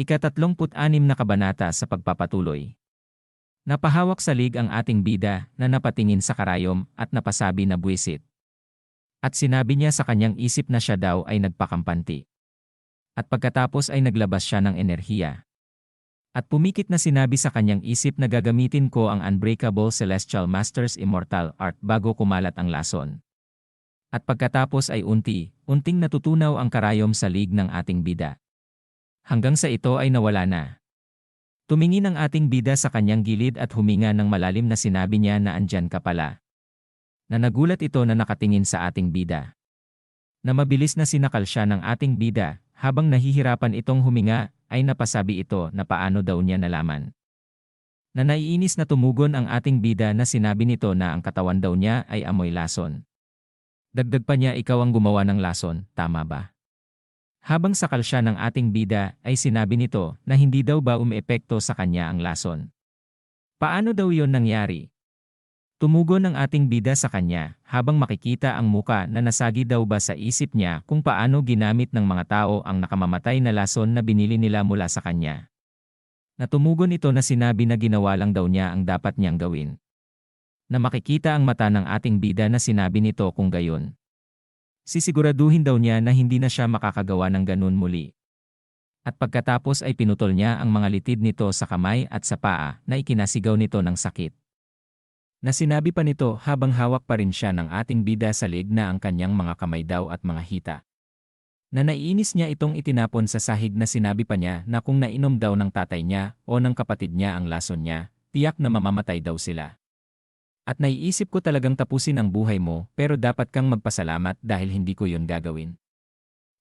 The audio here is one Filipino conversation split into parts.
Ikatatlumput-anim na kabanata sa pagpapatuloy. Napahawak sa lig ang ating bida na napatingin sa karayom at napasabi na buwisit. At sinabi niya sa kanyang isip na siya daw ay nagpakampanti. At pagkatapos ay naglabas siya ng enerhiya. At pumikit na sinabi sa kanyang isip na gagamitin ko ang Unbreakable Celestial Masters Immortal Art bago kumalat ang lason. At pagkatapos ay unti, unting natutunaw ang karayom sa lig ng ating bida. Hanggang sa ito ay nawala na. Tumingin ang ating bida sa kanyang gilid at huminga ng malalim na sinabi niya na andyan ka pala. Na nagulat ito na nakatingin sa ating bida. Na mabilis na sinakal siya ng ating bida, habang nahihirapan itong huminga, ay napasabi ito na paano daw niya nalaman. Na naiinis na tumugon ang ating bida na sinabi nito na ang katawan daw niya ay amoy lason. Dagdag pa niya ikaw ang gumawa ng lason, tama ba? Habang sakal siya ng ating bida ay sinabi nito na hindi daw ba umeepekto sa kanya ang lason. Paano daw yon nangyari? Tumugon ang ating bida sa kanya habang makikita ang muka na nasagi daw ba sa isip niya kung paano ginamit ng mga tao ang nakamamatay na lason na binili nila mula sa kanya. Natumugon ito na sinabi na ginawa lang daw niya ang dapat niyang gawin. Na makikita ang mata ng ating bida na sinabi nito kung gayon. Sisiguraduhin daw niya na hindi na siya makakagawa ng ganun muli. At pagkatapos ay pinutol niya ang mga litid nito sa kamay at sa paa na ikinasigaw nito ng sakit na sinabi pa nito habang hawak pa rin siya ng ating bida sa lig na ang kanyang mga kamay daw at mga hita. Na naiinis niya itong itinapon sa sahig na sinabi pa niya na kung nainom daw ng tatay niya o ng kapatid niya ang lason niya, tiyak na mamamatay daw sila. At naiisip ko talagang tapusin ang buhay mo pero dapat kang magpasalamat dahil hindi ko yon gagawin.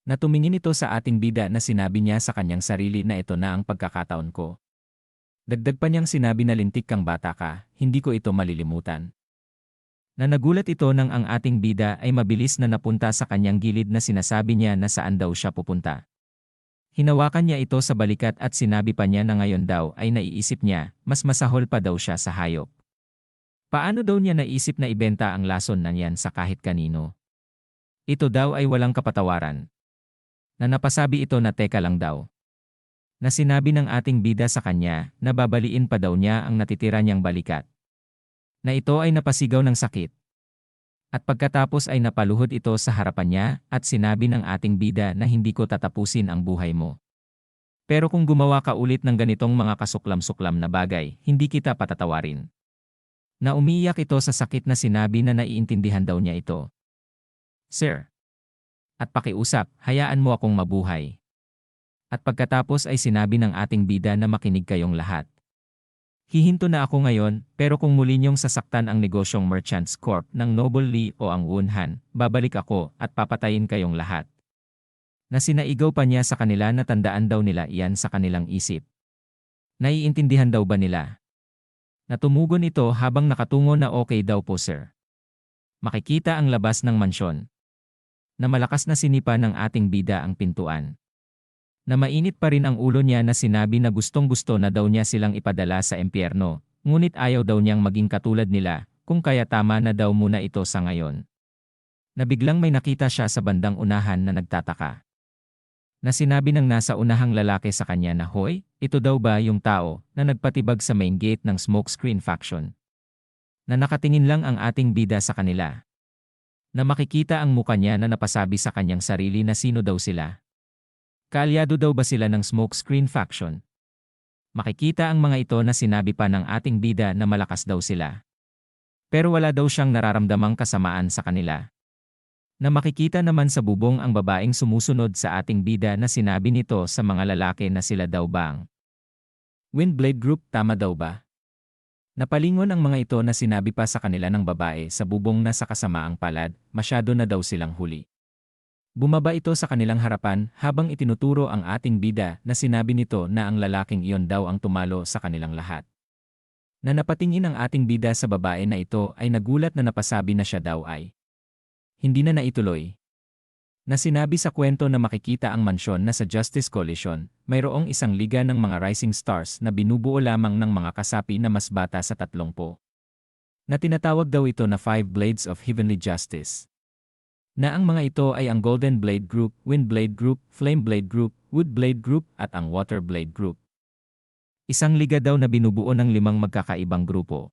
Natumingin ito sa ating bida na sinabi niya sa kanyang sarili na ito na ang pagkakataon ko. Dagdag pa niyang sinabi na lintik kang bata ka, hindi ko ito malilimutan. Na nagulat ito nang ang ating bida ay mabilis na napunta sa kanyang gilid na sinasabi niya na saan daw siya pupunta. Hinawakan niya ito sa balikat at sinabi pa niya na ngayon daw ay naiisip niya, mas masahol pa daw siya sa hayop. Paano daw niya naisip na ibenta ang lason na niyan sa kahit kanino? Ito daw ay walang kapatawaran. Na napasabi ito na teka lang daw na sinabi ng ating bida sa kanya na babaliin pa daw niya ang natitira niyang balikat. Na ito ay napasigaw ng sakit. At pagkatapos ay napaluhod ito sa harapan niya at sinabi ng ating bida na hindi ko tatapusin ang buhay mo. Pero kung gumawa ka ulit ng ganitong mga kasuklam-suklam na bagay, hindi kita patatawarin. Na umiiyak ito sa sakit na sinabi na naiintindihan daw niya ito. Sir. At pakiusap, hayaan mo akong mabuhay. At pagkatapos ay sinabi ng ating bida na makinig kayong lahat. Hihinto na ako ngayon, pero kung muli niyong sasaktan ang negosyong Merchants Corp ng Noble Lee o ang Wunhan, babalik ako at papatayin kayong lahat. Na sinaigaw pa niya sa kanila na tandaan daw nila iyan sa kanilang isip. Naiintindihan daw ba nila? Natumugon ito habang nakatungo na okay daw po sir. Makikita ang labas ng mansyon. Na malakas na sinipa ng ating bida ang pintuan na mainit pa rin ang ulo niya na sinabi na gustong gusto na daw niya silang ipadala sa empyerno, ngunit ayaw daw niyang maging katulad nila, kung kaya tama na daw muna ito sa ngayon. Nabiglang may nakita siya sa bandang unahan na nagtataka. Na sinabi ng nasa unahang lalaki sa kanya na hoy, ito daw ba yung tao na nagpatibag sa main gate ng smokescreen faction? Na nakatingin lang ang ating bida sa kanila. Na makikita ang muka niya na napasabi sa kanyang sarili na sino daw sila. Kaalyado daw ba sila ng smokescreen faction? Makikita ang mga ito na sinabi pa ng ating bida na malakas daw sila. Pero wala daw siyang nararamdamang kasamaan sa kanila. Na makikita naman sa bubong ang babaeng sumusunod sa ating bida na sinabi nito sa mga lalaki na sila daw bang. Windblade Group tama daw ba? Napalingon ang mga ito na sinabi pa sa kanila ng babae sa bubong na sa kasamaang palad, masyado na daw silang huli. Bumaba ito sa kanilang harapan habang itinuturo ang ating bida na sinabi nito na ang lalaking iyon daw ang tumalo sa kanilang lahat. Na napatingin ang ating bida sa babae na ito ay nagulat na napasabi na siya daw ay hindi na naituloy. Na sinabi sa kwento na makikita ang mansyon na sa Justice Coalition, mayroong isang liga ng mga rising stars na binubuo lamang ng mga kasapi na mas bata sa tatlong po. Na tinatawag daw ito na Five Blades of Heavenly Justice na ang mga ito ay ang Golden Blade Group, Wind Blade Group, Flame Blade Group, Wood Blade Group at ang Water Blade Group. Isang liga daw na binubuo ng limang magkakaibang grupo.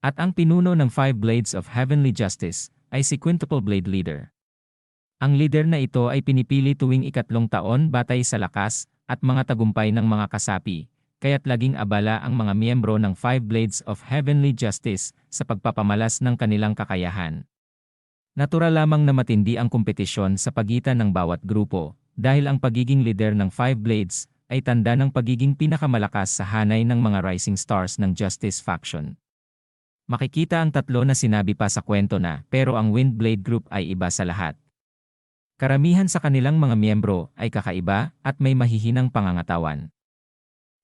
At ang pinuno ng Five Blades of Heavenly Justice ay si Quintuple Blade Leader. Ang leader na ito ay pinipili tuwing ikatlong taon batay sa lakas at mga tagumpay ng mga kasapi, kaya't laging abala ang mga miyembro ng Five Blades of Heavenly Justice sa pagpapamalas ng kanilang kakayahan. Natural lamang na matindi ang kompetisyon sa pagitan ng bawat grupo, dahil ang pagiging leader ng Five Blades ay tanda ng pagiging pinakamalakas sa hanay ng mga rising stars ng Justice Faction. Makikita ang tatlo na sinabi pa sa kwento na pero ang Windblade Group ay iba sa lahat. Karamihan sa kanilang mga miyembro ay kakaiba at may mahihinang pangangatawan.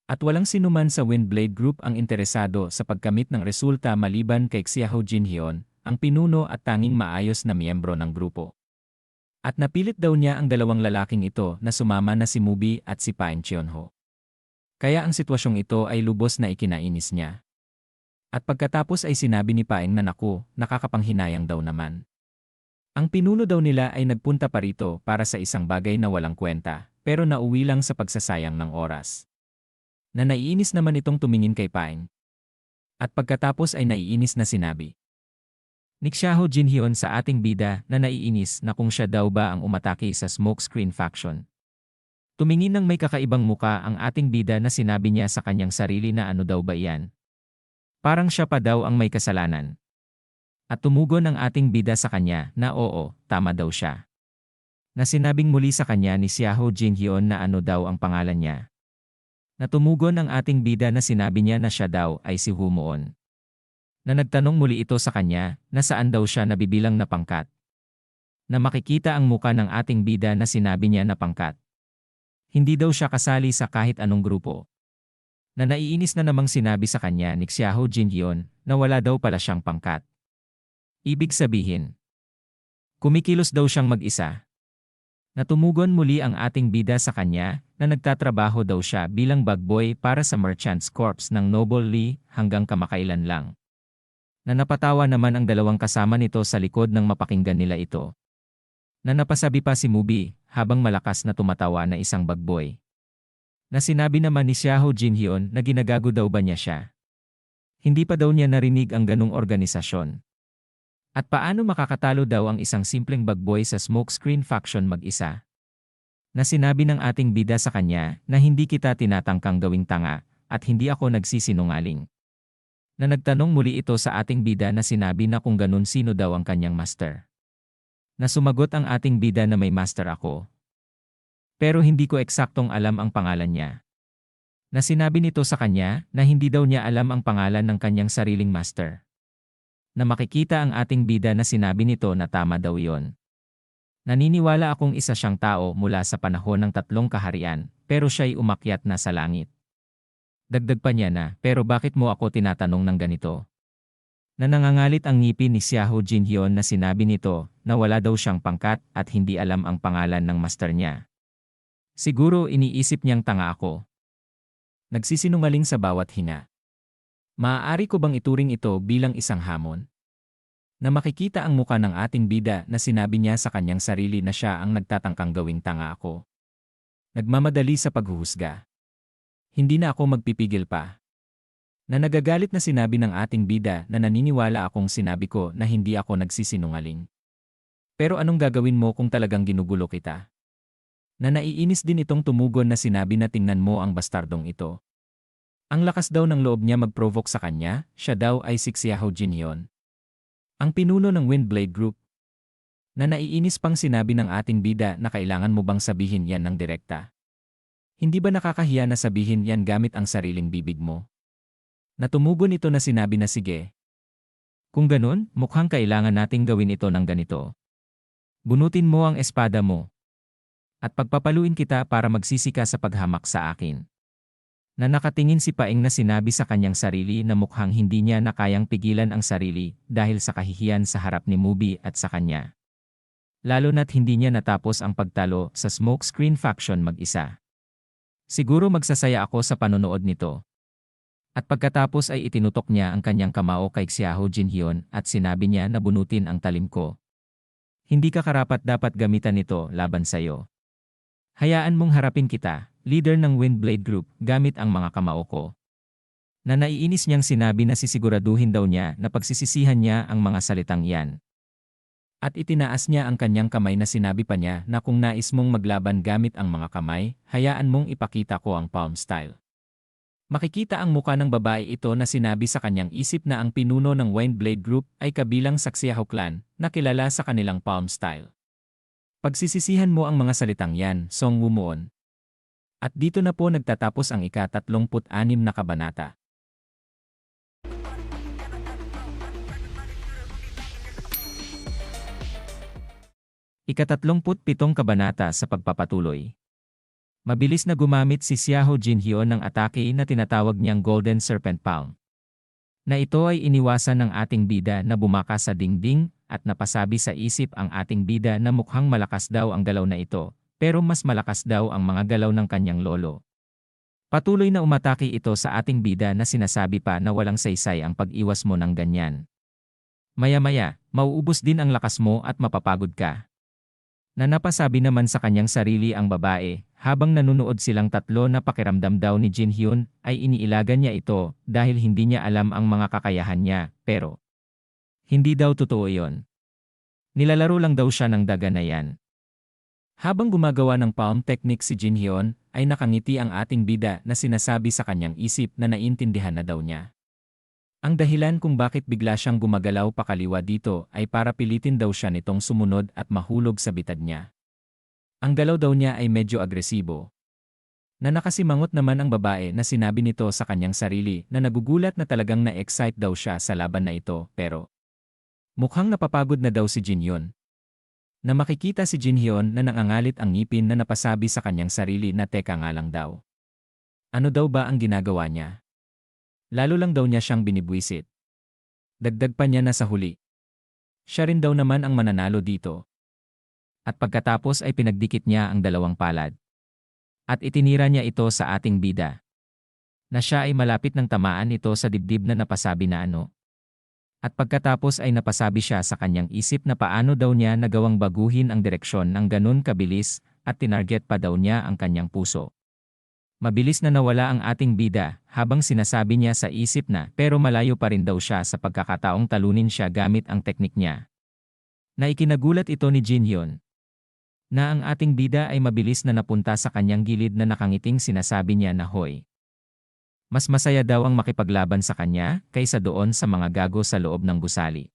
At walang sinuman sa Windblade Group ang interesado sa pagkamit ng resulta maliban kay Xiao Jinhyun, ang pinuno at tanging maayos na miyembro ng grupo. At napilit daw niya ang dalawang lalaking ito na sumama na si Mubi at si Pain Chionho. Kaya ang sitwasyong ito ay lubos na ikinainis niya. At pagkatapos ay sinabi ni Paeng na naku, nakakapanghinayang daw naman. Ang pinuno daw nila ay nagpunta pa rito para sa isang bagay na walang kwenta, pero nauwi lang sa pagsasayang ng oras na naiinis naman itong tumingin kay Pine. At pagkatapos ay naiinis na sinabi. Nikshaho Jinhyun sa ating bida na naiinis na kung siya daw ba ang umatake sa smokescreen faction. Tumingin ng may kakaibang muka ang ating bida na sinabi niya sa kanyang sarili na ano daw ba iyan. Parang siya pa daw ang may kasalanan. At tumugon ang ating bida sa kanya na oo, tama daw siya. Na sinabing muli sa kanya ni Xiaho Jinhyun na ano daw ang pangalan niya. Natumugon ang ating bida na sinabi niya na siya daw ay si Humuon. Na nagtanong muli ito sa kanya na saan daw siya nabibilang na pangkat. Na makikita ang muka ng ating bida na sinabi niya na pangkat. Hindi daw siya kasali sa kahit anong grupo. Na naiinis na namang sinabi sa kanya ni Xiao Jinhyon na wala daw pala siyang pangkat. Ibig sabihin, kumikilos daw siyang mag-isa. Natumugon muli ang ating bida sa kanya na nagtatrabaho daw siya bilang bagboy para sa Merchants Corps ng Noble Lee hanggang kamakailan lang. Na napatawa naman ang dalawang kasama nito sa likod ng mapakinggan nila ito. Na napasabi pa si Mubi habang malakas na tumatawa na isang bagboy. Na sinabi naman ni Xiao Jinhyun na ginagago daw ba niya siya. Hindi pa daw niya narinig ang ganong organisasyon. At paano makakatalo daw ang isang simpleng bagboy sa smokescreen faction mag-isa? Na sinabi ng ating bida sa kanya na hindi kita tinatangkang gawing tanga at hindi ako nagsisinungaling. Na nagtanong muli ito sa ating bida na sinabi na kung ganun sino daw ang kanyang master. Na sumagot ang ating bida na may master ako. Pero hindi ko eksaktong alam ang pangalan niya. Na sinabi nito sa kanya na hindi daw niya alam ang pangalan ng kanyang sariling master na makikita ang ating bida na sinabi nito na tama daw yon. Naniniwala akong isa siyang tao mula sa panahon ng tatlong kaharian, pero siya'y umakyat na sa langit. Dagdag pa niya na, pero bakit mo ako tinatanong ng ganito? Na nangangalit ang ngipin ni Xiao Jinhyon na sinabi nito na wala daw siyang pangkat at hindi alam ang pangalan ng master niya. Siguro iniisip niyang tanga ako. Nagsisinungaling sa bawat hinga. Maaari ko bang ituring ito bilang isang hamon? Na makikita ang muka ng ating bida na sinabi niya sa kanyang sarili na siya ang nagtatangkang gawing tanga ako. Nagmamadali sa paghuhusga. Hindi na ako magpipigil pa. Na nagagalit na sinabi ng ating bida na naniniwala akong sinabi ko na hindi ako nagsisinungaling. Pero anong gagawin mo kung talagang ginugulo kita? Na naiinis din itong tumugon na sinabi na tingnan mo ang bastardong ito. Ang lakas daw ng loob niya mag-provoke sa kanya, siya daw ay si Xiao Jinhyon. Ang pinuno ng Windblade Group. Na naiinis pang sinabi ng ating bida na kailangan mo bang sabihin yan ng direkta. Hindi ba nakakahiya na sabihin yan gamit ang sariling bibig mo? Natumugon ito na sinabi na sige. Kung ganun, mukhang kailangan nating gawin ito ng ganito. Bunutin mo ang espada mo. At pagpapaluin kita para magsisika sa paghamak sa akin na nakatingin si Paeng na sinabi sa kanyang sarili na mukhang hindi niya na kayang pigilan ang sarili dahil sa kahihiyan sa harap ni Mubi at sa kanya. Lalo na't hindi niya natapos ang pagtalo sa smokescreen faction mag-isa. Siguro magsasaya ako sa panonood nito. At pagkatapos ay itinutok niya ang kanyang kamao kay Xiao Jinhyon at sinabi niya na bunutin ang talim ko. Hindi ka karapat dapat gamitan nito laban sa iyo. Hayaan mong harapin kita, leader ng Windblade Group, gamit ang mga kamao ko. Na naiinis niyang sinabi na sisiguraduhin daw niya na pagsisisihan niya ang mga salitang iyan. At itinaas niya ang kanyang kamay na sinabi pa niya na kung nais mong maglaban gamit ang mga kamay, hayaan mong ipakita ko ang palm style. Makikita ang muka ng babae ito na sinabi sa kanyang isip na ang pinuno ng Windblade Group ay kabilang sa Xiahou clan na kilala sa kanilang palm style. Pagsisisihan mo ang mga salitang yan, Song Wumuon. At dito na po nagtatapos ang ika-36 na kabanata. Ika-37 kabanata sa pagpapatuloy. Mabilis na gumamit si Xiao Jinhyo ng atake na tinatawag niyang Golden Serpent Palm. Na ito ay iniwasan ng ating bida na bumaka sa dingding at napasabi sa isip ang ating bida na mukhang malakas daw ang galaw na ito, pero mas malakas daw ang mga galaw ng kanyang lolo. Patuloy na umatake ito sa ating bida na sinasabi pa na walang saysay ang pag-iwas mo ng ganyan. Maya-maya, mauubos din ang lakas mo at mapapagod ka. Na napasabi naman sa kanyang sarili ang babae, habang nanunood silang tatlo na pakiramdam daw ni Jin Hyun, ay iniilagan niya ito dahil hindi niya alam ang mga kakayahan niya, pero hindi daw totoo yon. Nilalaro lang daw siya ng daga na yan. Habang gumagawa ng palm technique si Jin Hyun, ay nakangiti ang ating bida na sinasabi sa kanyang isip na naintindihan na daw niya. Ang dahilan kung bakit bigla siyang gumagalaw pakaliwa dito ay para pilitin daw siya nitong sumunod at mahulog sa bitad niya. Ang galaw daw niya ay medyo agresibo. Na nakasimangot naman ang babae na sinabi nito sa kanyang sarili na nagugulat na talagang na-excite daw siya sa laban na ito pero mukhang napapagod na daw si Jin Yun. Na makikita si Jin Hyun na nangangalit ang ngipin na napasabi sa kanyang sarili na teka nga lang daw. Ano daw ba ang ginagawa niya? Lalo lang daw niya siyang binibwisit. Dagdag pa niya na sa huli. Siya rin daw naman ang mananalo dito. At pagkatapos ay pinagdikit niya ang dalawang palad. At itinira niya ito sa ating bida. Na siya ay malapit ng tamaan ito sa dibdib na napasabi na ano. At pagkatapos ay napasabi siya sa kanyang isip na paano daw niya nagawang baguhin ang direksyon ng ganun kabilis at tinarget pa daw niya ang kanyang puso. Mabilis na nawala ang ating bida habang sinasabi niya sa isip na pero malayo pa rin daw siya sa pagkakataong talunin siya gamit ang teknik niya. Na ikinagulat ito ni Jin Hyun. Na ang ating bida ay mabilis na napunta sa kanyang gilid na nakangiting sinasabi niya na hoy. Mas masaya daw ang makipaglaban sa kanya kaysa doon sa mga gago sa loob ng gusali.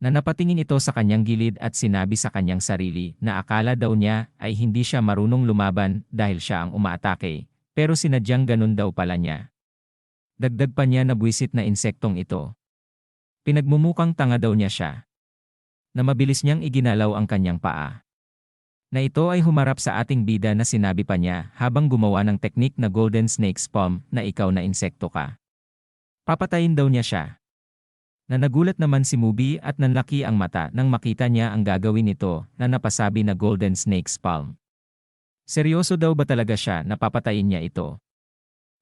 Na napatingin ito sa kanyang gilid at sinabi sa kanyang sarili na akala daw niya ay hindi siya marunong lumaban dahil siya ang umaatake, pero sinadyang ganun daw pala niya. Dagdag pa niya na buwisit na insektong ito. Pinagmumukang tanga daw niya siya. Na mabilis niyang iginalaw ang kanyang paa. Na ito ay humarap sa ating bida na sinabi pa niya habang gumawa ng teknik na Golden Snake's Palm na ikaw na insekto ka. Papatayin daw niya siya. Na nagulat naman si Mubi at nanlaki ang mata nang makita niya ang gagawin nito na napasabi na Golden Snake's Palm. Seryoso daw ba talaga siya na papatayin niya ito?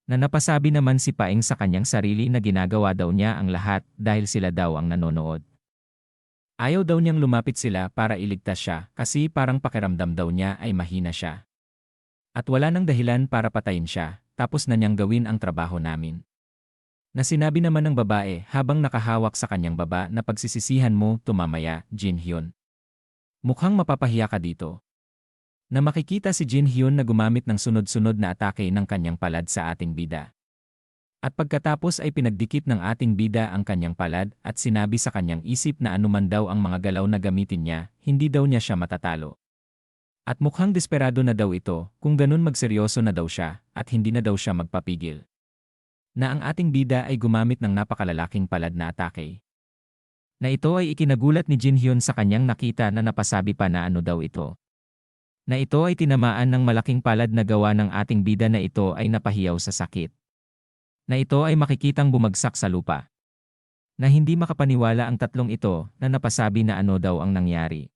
Na napasabi naman si Paeng sa kanyang sarili na ginagawa daw niya ang lahat dahil sila daw ang nanonood. Ayaw daw niyang lumapit sila para iligtas siya kasi parang pakiramdam daw niya ay mahina siya. At wala nang dahilan para patayin siya, tapos na niyang gawin ang trabaho namin. Na sinabi naman ng babae habang nakahawak sa kanyang baba na pagsisisihan mo tumamaya, Jin Hyun. Mukhang mapapahiya ka dito. Na makikita si Jin Hyun na gumamit ng sunod-sunod na atake ng kanyang palad sa ating bida. At pagkatapos ay pinagdikit ng ating bida ang kanyang palad at sinabi sa kanyang isip na anuman daw ang mga galaw na gamitin niya, hindi daw niya siya matatalo. At mukhang desperado na daw ito, kung ganun magseryoso na daw siya, at hindi na daw siya magpapigil na ang ating bida ay gumamit ng napakalalaking palad na atake. Na ito ay ikinagulat ni Jin Hyun sa kanyang nakita na napasabi pa na ano daw ito. Na ito ay tinamaan ng malaking palad na gawa ng ating bida na ito ay napahiyaw sa sakit. Na ito ay makikitang bumagsak sa lupa. Na hindi makapaniwala ang tatlong ito na napasabi na ano daw ang nangyari.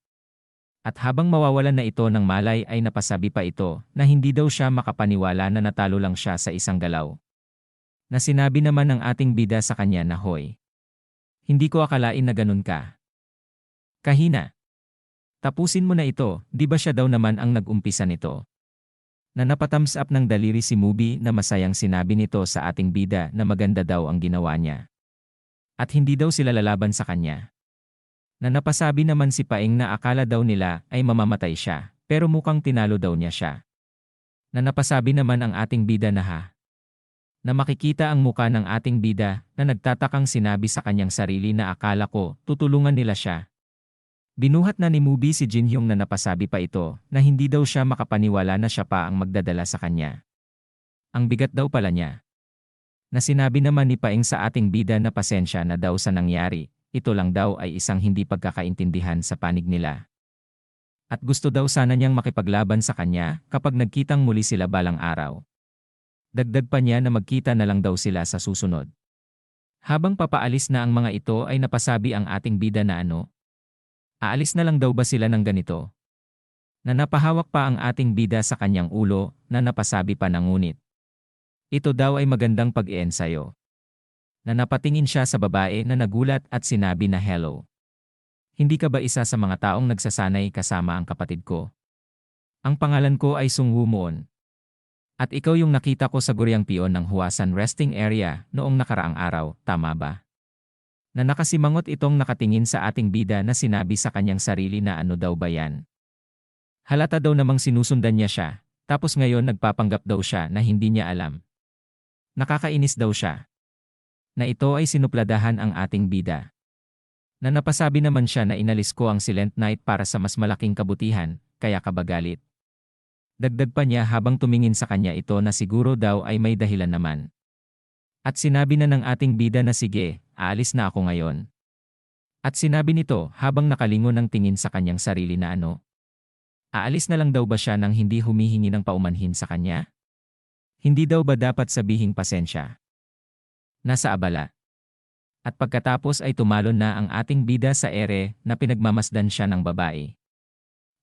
At habang mawawalan na ito ng malay ay napasabi pa ito na hindi daw siya makapaniwala na natalo lang siya sa isang galaw na sinabi naman ng ating bida sa kanya na hoy. Hindi ko akalain na ganun ka. Kahina. Tapusin mo na ito, di ba siya daw naman ang nag-umpisa nito? Na napatams up ng daliri si Mubi na masayang sinabi nito sa ating bida na maganda daw ang ginawa niya. At hindi daw sila lalaban sa kanya. Na napasabi naman si Paing na akala daw nila ay mamamatay siya, pero mukhang tinalo daw niya siya. Na napasabi naman ang ating bida na ha. Na makikita ang muka ng ating bida na nagtatakang sinabi sa kanyang sarili na akala ko tutulungan nila siya. Binuhat na ni Mubi si Jin Hyung na napasabi pa ito na hindi daw siya makapaniwala na siya pa ang magdadala sa kanya. Ang bigat daw pala niya. Na sinabi naman ni Paing sa ating bida na pasensya na daw sa nangyari, ito lang daw ay isang hindi pagkakaintindihan sa panig nila. At gusto daw sana niyang makipaglaban sa kanya kapag nagkitang muli sila balang araw. Dagdag pa niya na magkita na lang daw sila sa susunod. Habang papaalis na ang mga ito ay napasabi ang ating bida na ano. Aalis na lang daw ba sila ng ganito? Na napahawak pa ang ating bida sa kanyang ulo na napasabi pa ng ngunit. Ito daw ay magandang pag-iensayo. Na napatingin siya sa babae na nagulat at sinabi na hello. Hindi ka ba isa sa mga taong nagsasanay kasama ang kapatid ko? Ang pangalan ko ay Sung Woo Moon. At ikaw yung nakita ko sa Guryang Pion ng Huasan Resting Area noong nakaraang araw, tama ba? Na nakasimangot itong nakatingin sa ating bida na sinabi sa kanyang sarili na ano daw ba yan. Halata daw namang sinusundan niya siya, tapos ngayon nagpapanggap daw siya na hindi niya alam. Nakakainis daw siya. Na ito ay sinupladahan ang ating bida. Na napasabi naman siya na inalis ko ang Silent Night para sa mas malaking kabutihan, kaya kabagalit. Dagdag pa niya habang tumingin sa kanya ito na siguro daw ay may dahilan naman. At sinabi na ng ating bida na sige, aalis na ako ngayon. At sinabi nito habang nakalingon ng tingin sa kanyang sarili na ano. Aalis na lang daw ba siya nang hindi humihingi ng paumanhin sa kanya? Hindi daw ba dapat sabihing pasensya? Nasa abala. At pagkatapos ay tumalon na ang ating bida sa ere na pinagmamasdan siya ng babae.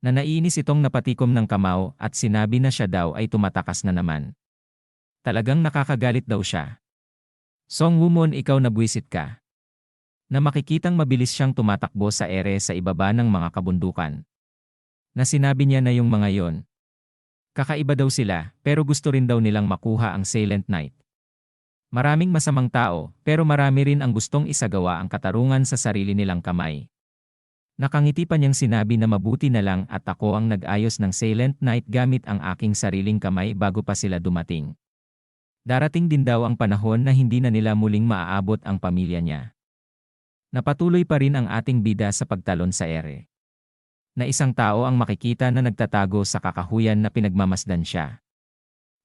Na naiinis itong napatikom ng kamao at sinabi na siya daw ay tumatakas na naman. Talagang nakakagalit daw siya. Song Wumon ikaw na buwisit ka. Na makikitang mabilis siyang tumatakbo sa ere sa ibaba ng mga kabundukan. Na sinabi niya na yung mga yon. Kakaiba daw sila, pero gusto rin daw nilang makuha ang Silent Night. Maraming masamang tao, pero marami rin ang gustong isagawa ang katarungan sa sarili nilang kamay. Nakangiti pa niyang sinabi na mabuti na lang at ako ang nag-ayos ng Silent Night gamit ang aking sariling kamay bago pa sila dumating. Darating din daw ang panahon na hindi na nila muling maaabot ang pamilya niya. Napatuloy pa rin ang ating bida sa pagtalon sa ere. Na isang tao ang makikita na nagtatago sa kakahuyan na pinagmamasdan siya.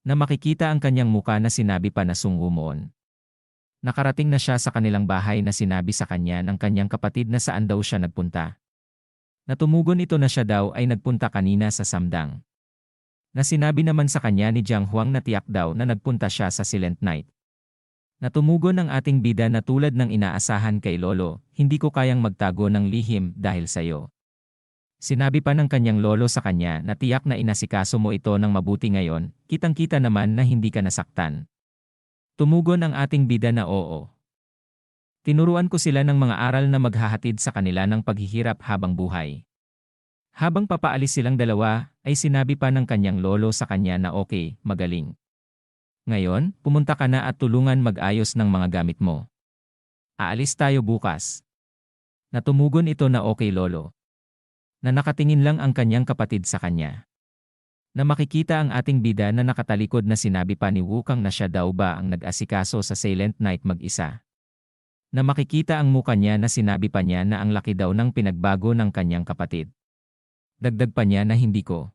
Na makikita ang kanyang muka na sinabi pa na sungumon. Nakarating na siya sa kanilang bahay na sinabi sa kanya ng kanyang kapatid na saan daw siya nagpunta. Natumugon ito na siya daw ay nagpunta kanina sa Samdang na sinabi naman sa kanya ni Jiang Huang na tiyak daw na nagpunta siya sa Silent Night. Natumugon ang ating bida na tulad ng inaasahan kay Lolo, hindi ko kayang magtago ng lihim dahil sa iyo. Sinabi pa ng kanyang lolo sa kanya na tiyak na inasikaso mo ito ng mabuti ngayon, kitang-kita naman na hindi ka nasaktan. Tumugon ang ating bida na oo. Tinuruan ko sila ng mga aral na maghahatid sa kanila ng paghihirap habang buhay. Habang papaalis silang dalawa, ay sinabi pa ng kanyang lolo sa kanya na okay, magaling. Ngayon, pumunta ka na at tulungan mag-ayos ng mga gamit mo. Aalis tayo bukas. Natumugon ito na okay lolo. Na nakatingin lang ang kanyang kapatid sa kanya. Na makikita ang ating bida na nakatalikod na sinabi pa ni Wukang na siya daw ba ang nag-asikaso sa Silent Night mag-isa. Na makikita ang muka niya na sinabi pa niya na ang laki daw ng pinagbago ng kanyang kapatid. Dagdag pa niya na hindi ko.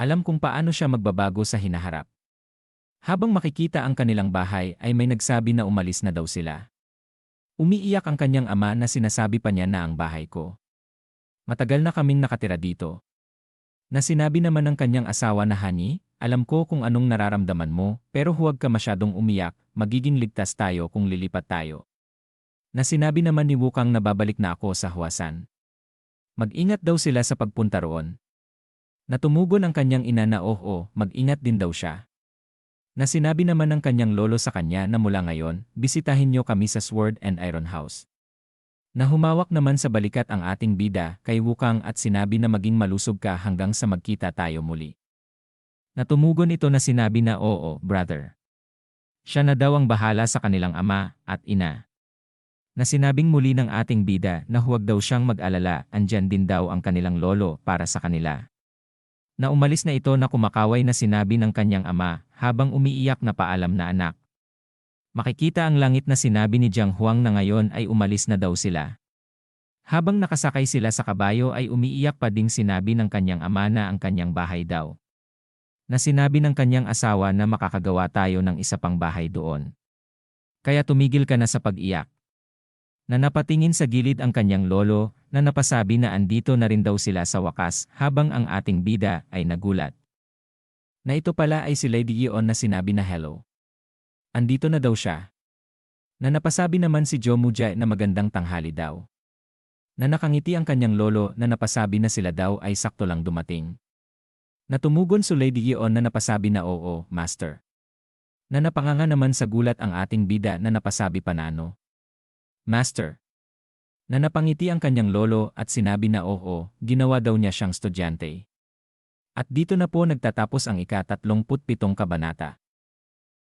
Alam kung paano siya magbabago sa hinaharap. Habang makikita ang kanilang bahay ay may nagsabi na umalis na daw sila. Umiiyak ang kanyang ama na sinasabi pa niya na ang bahay ko. Matagal na kaming nakatira dito. Na sinabi naman ng kanyang asawa na Hani, alam ko kung anong nararamdaman mo, pero huwag ka masyadong umiyak, magiging ligtas tayo kung lilipat tayo. Na sinabi naman ni Wukang na babalik na ako sa Huasan. Mag-ingat daw sila sa pagpunta roon. Natumugon ang kanyang ina na oh oh, mag-ingat din daw siya. Na sinabi naman ng kanyang lolo sa kanya na mula ngayon, bisitahin niyo kami sa Sword and Iron House. Na humawak naman sa balikat ang ating bida kay Wukang at sinabi na maging malusog ka hanggang sa magkita tayo muli. Natumugon ito na sinabi na oo, brother. Siya na daw ang bahala sa kanilang ama at ina. Na sinabing muli ng ating bida na huwag daw siyang mag-alala, andyan din daw ang kanilang lolo para sa kanila. Na umalis na ito na kumakaway na sinabi ng kanyang ama habang umiiyak na paalam na anak. Makikita ang langit na sinabi ni Jiang Huang na ngayon ay umalis na daw sila. Habang nakasakay sila sa kabayo ay umiiyak pa ding sinabi ng kanyang ama na ang kanyang bahay daw. Na sinabi ng kanyang asawa na makakagawa tayo ng isa pang bahay doon. Kaya tumigil ka na sa pag-iyak. Na napatingin sa gilid ang kanyang lolo na napasabi na andito na rin daw sila sa wakas habang ang ating bida ay nagulat. Na ito pala ay si Lady Yeon na sinabi na hello. Andito na daw siya. Na napasabi naman si Joe Muja na magandang tanghali daw. Na nakangiti ang kanyang lolo na napasabi na sila daw ay sakto lang dumating. Natumugon si Lady Yeon na napasabi na oo, master. Na napanganga naman sa gulat ang ating bida na napasabi panano. Master. Na napangiti ang kanyang lolo at sinabi na oo, ginawa daw niya siyang estudyante. At dito na po nagtatapos ang ika-37 kabanata.